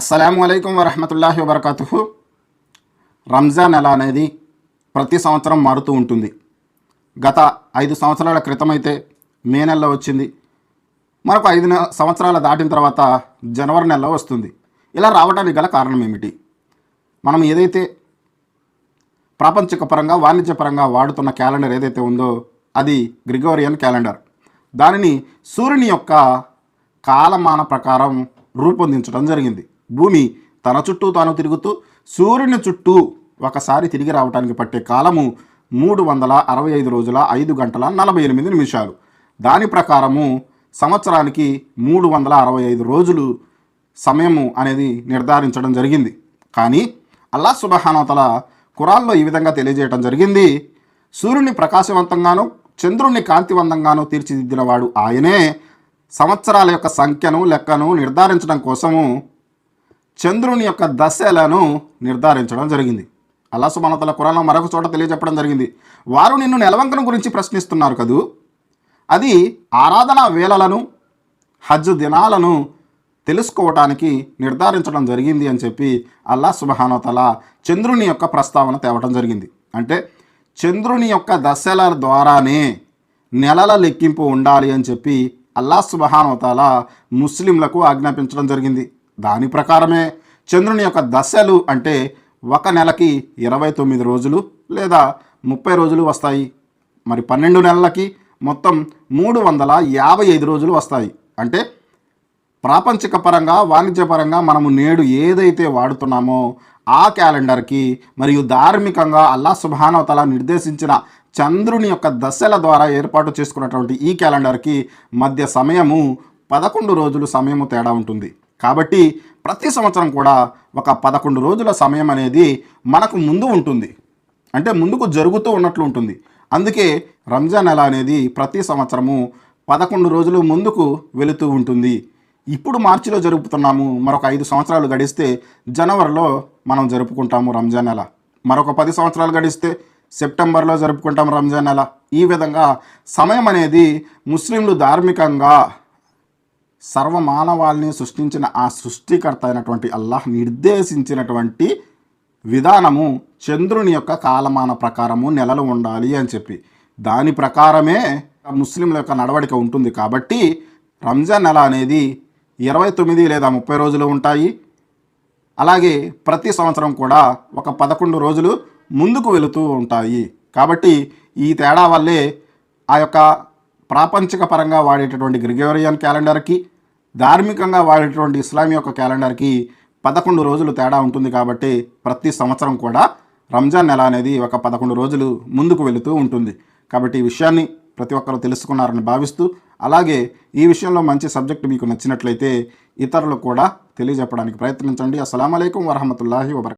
అస్సలం అయికం వరహమతుల్లాహి వబర్కాతుహు. రంజాన్ నెల అనేది ప్రతి సంవత్సరం మారుతూ ఉంటుంది. గత ఐదు సంవత్సరాల క్రితం అయితే మే నెలలో వచ్చింది. మరొక ఐదు సంవత్సరాలు దాటిన తర్వాత జనవరి నెలలో వస్తుంది. ఇలా రావడానికి గల కారణం ఏమిటి? మనం ఏదైతే ప్రాపంచికపరంగా వాణిజ్యపరంగా వాడుతున్న క్యాలెండర్ ఏదైతే ఉందో అది గ్రిగోరియన్ క్యాలెండర్. దానిని సూర్యుని యొక్క కాలమాన ప్రకారం రూపొందించడం జరిగింది. భూమి తన చుట్టూ తాను తిరుగుతూ సూర్యుని చుట్టూ ఒకసారి తిరిగి రావడానికి పట్టే కాలము మూడు వందల అరవై ఐదు రోజుల ఐదు గంటల నలభై ఎనిమిది నిమిషాలు. దాని ప్రకారము సంవత్సరానికి మూడు వందల అరవై ఐదు రోజులు సమయము అనేది నిర్ధారించడం జరిగింది. కానీ అల్లా సుబహానోతల కురాల్లో ఈ విధంగా తెలియజేయడం జరిగింది. సూర్యుని ప్రకాశవంతంగాను చంద్రుణ్ణి కాంతివంతంగాను తీర్చిదిద్దినవాడు ఆయనే. సంవత్సరాల యొక్క సంఖ్యను లెక్కను నిర్ధారించడం కోసము చంద్రుని యొక్క దశలను నిర్ధారించడం జరిగింది. అల్లా సుమానతల కురాలను మరొక చోట తెలియజెప్పడం జరిగింది. వారు నిన్ను నెలవంకను గురించి ప్రశ్నిస్తున్నారు కదూ? అది ఆరాధనా వేళలను హజ్ దినాలను తెలుసుకోవటానికి నిర్ధారించడం జరిగింది అని చెప్పి అల్లా సుబహానతల చంద్రుని యొక్క ప్రస్తావన తేవటం జరిగింది. అంటే చంద్రుని యొక్క దశల ద్వారానే నెలల లెక్కింపు ఉండాలి అని చెప్పి అల్లా సుబహానవతాల ముస్లింలకు ఆజ్ఞాపించడం జరిగింది. దాని ప్రకారమే చంద్రుని యొక్క దశలు అంటే ఒక నెలకి ఇరవై తొమ్మిది రోజులు లేదా ముప్పై రోజులు వస్తాయి. మరి పన్నెండు నెలలకి మొత్తం మూడు వందల యాభై ఐదు రోజులు వస్తాయి. అంటే ప్రాపంచిక పరంగా వాణిజ్యపరంగా మనము నేడు ఏదైతే వాడుతున్నామో ఆ క్యాలెండర్కి మరియు ధార్మికంగా అల్లా సుభానవతల నిర్దేశించిన చంద్రుని యొక్క దశల ద్వారా ఏర్పాటు చేసుకున్నటువంటి ఈ క్యాలెండర్కి మధ్య సమయము పదకొండు రోజులు సమయము తేడా ఉంటుంది. కాబట్టి ప్రతి సంవత్సరం కూడా ఒక పదకొండు రోజుల సమయం అనేది మనకు ముందు ఉంటుంది. అంటే ముందుకు జరుగుతూ ఉన్నట్లు ఉంటుంది. అందుకే రంజాన్ నెల అనేది ప్రతి సంవత్సరము పదకొండు రోజులు ముందుకు వెళుతూ ఉంటుంది. ఇప్పుడు మార్చిలో జరుపుతున్నాము మరొక ఐదు సంవత్సరాలు గడిస్తే జనవరిలో మనం జరుపుకుంటాము రంజాన్ నెల. మరొక పది సంవత్సరాలు గడిస్తే సెప్టెంబర్లో జరుపుకుంటాం రంజాన్ నెల. ఈ విధంగా సమయం అనేది ముస్లింలు ధార్మికంగా సర్వమానవాల్ని సృష్టించిన ఆ సృష్టికర్త అయినటువంటి అల్లాహ్ నిర్దేశించినటువంటి విధానము చంద్రుని యొక్క కాలమాన ప్రకారము నెలలు ఉండాలి అని చెప్పి. దాని ప్రకారమే ముస్లింల యొక్క నడవడిక ఉంటుంది కాబట్టి రంజాన్ నెల అనేది ఇరవై తొమ్మిది లేదా ముప్పై రోజులు ఉంటాయి. అలాగే ప్రతి సంవత్సరం కూడా ఒక పదకొండు రోజులు ముందుకు వెళుతూ ఉంటాయి. కాబట్టి ఈ తేడా వల్లే ఆ యొక్క ప్రాపంచిక పరంగా వాడేటటువంటి గ్రిగోరియన్ క్యాలెండర్కి ధార్మికంగా వాడేటటువంటి ఇస్లాం యొక్క క్యాలెండర్కి పదకొండు రోజులు తేడా ఉంటుంది కాబట్టి ప్రతి సంవత్సరం కూడా రంజాన్ నెల అనేది ఒక పదకొండు రోజులు ముందుకు వెళుతూ ఉంటుంది. కాబట్టి ఈ విషయాన్ని ప్రతి ఒక్కరూ తెలుసుకున్నారని భావిస్తూ అలాగే ఈ విషయంలో మంచి సబ్జెక్ట్ మీకు నచ్చినట్లయితే ఇతరులకు కూడా తెలియజెప్పడానికి ప్రయత్నించండి. అస్సలం అయికం వరహమతుల్లాహి వబర్క